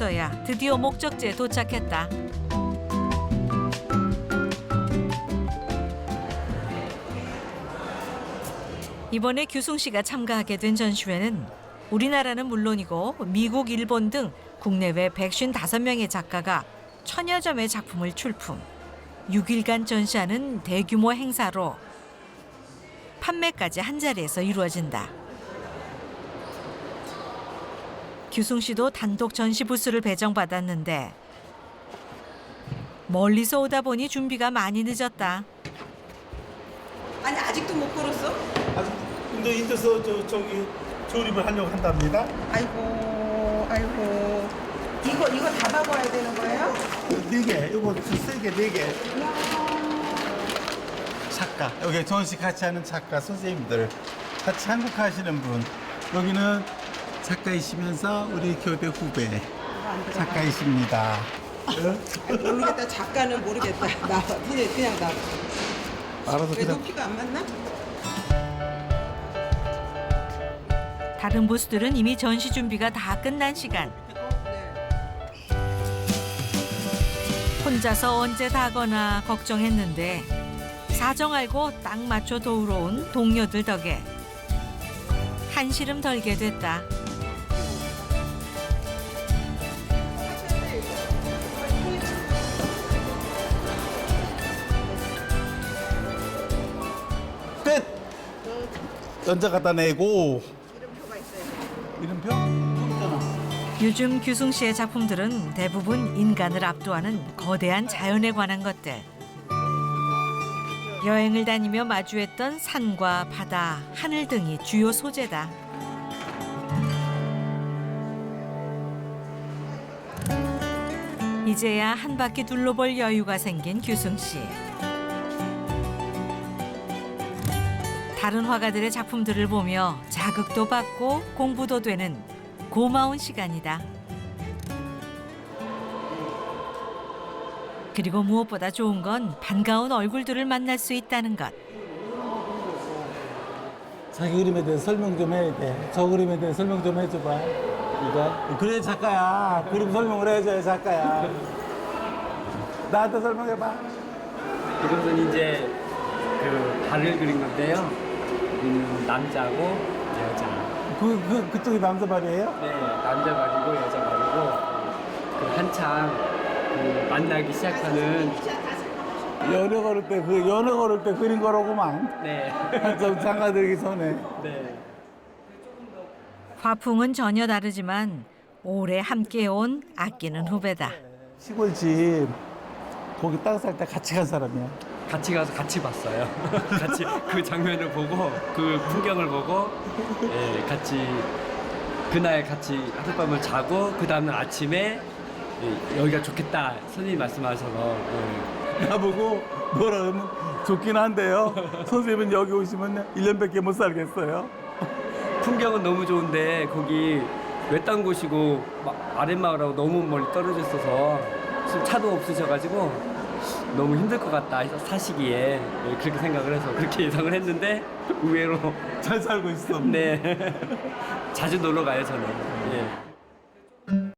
없어야 드디어 목적지에 도착했다. 이번에 규승 씨가 참가하게 된 전시회는 우리나라는 물론이고 미국, 일본 등 국내외 155명의 작가가 천여 점의 작품을 출품. 6일간 전시하는 대규모 행사로 판매까지 한 자리에서 이루어진다. 규승 씨도 단독 전시 부스를 배정받았는데 멀리서 오다 보니 준비가 많이 늦었다. 아니 아직도 못 걸었어? 아직 인도 인도서 저 저기 조립을 하려고 한답니다. 아이고 아이고 이거 이거 다 박아야 되는 거예요? 네 개, 이거 세개 네 개. 작가 여기 전시 같이 하는 작가 선생님들 같이 한국 하시는 분 여기는 작가이시면서 우리 교대 후배 작가이십니다. 아니, 모르겠다 작가는 모르겠다 나 그냥 그냥 나 알아서 왜 그냥 높이가 안 맞나? 다른 부스들은 이미 전시 준비가 다 끝난 시간. 네. 혼자서 언제 다거나 걱정했는데 사정 알고 딱 맞춰 도우러 온 동료들 덕에 한시름 덜게 됐다. 연자 갖다 내고 이름표가 있어요 이름표. 요즘 규승 씨의 작품들은 대부분 인간을 압도하는 거대한 자연에 관한 것들. 여행을 다니며 마주했던 산과 바다, 하늘 등이 주요 소재다. 이제야 한 바퀴 둘러볼 여유가 생긴 규승 씨. 다른 화가들의 작품들을 보며 자극도 받고 공부도 되는 고마운 시간이다. 그리고 무엇보다 좋은 건 반가운 얼굴들을 만날 수 있다는 것. 자기 그림에 대해 설명 좀 해야 돼. 저 그림에 대해 설명 좀 해줘봐. 이거? 그래 작가야. 그림 설명을 해줘야 작가야. 나한테 설명해봐. 이것은 이제 그 달을 그린 건데요. 음, 남자고 여자. 그, 그, 그쪽이 남자 말이에요? 네, 남자 말이고 여자 말이고 그 한창 그 만나기 시작하는 연애 걸을 때, 그 연애 걸을 때 그린 거로구만. 네, 좀 장가 들기 전에. 네. 화풍은 전혀 다르지만 오래 함께 온 아끼는 후배다. 시골집, 거기 땅 살 때 같이 간 사람이야. 같이 가서 같이 봤어요. 같이 그 장면을 보고 그 풍경을 보고 예, 같이 그날 같이 하룻밤을 자고 그 다음날 아침에 예, 여기가 좋겠다 선생님 말씀하셔서 예, 나보고 뭐라 그러면 좋긴 한데요. 선생님은 여기 오시면 1년밖에 못 살겠어요. 풍경은 너무 좋은데 거기 외딴 곳이고 마- 아랫마을하고 너무 멀리 떨어져 있어서 지금 차도 없으셔가지고 너무 힘들 것 같다 사시기에 예, 그렇게 생각을 해서 그렇게 예상을 했는데 의외로 잘 살고 있어. 네 자주 놀러 가요 저는 예.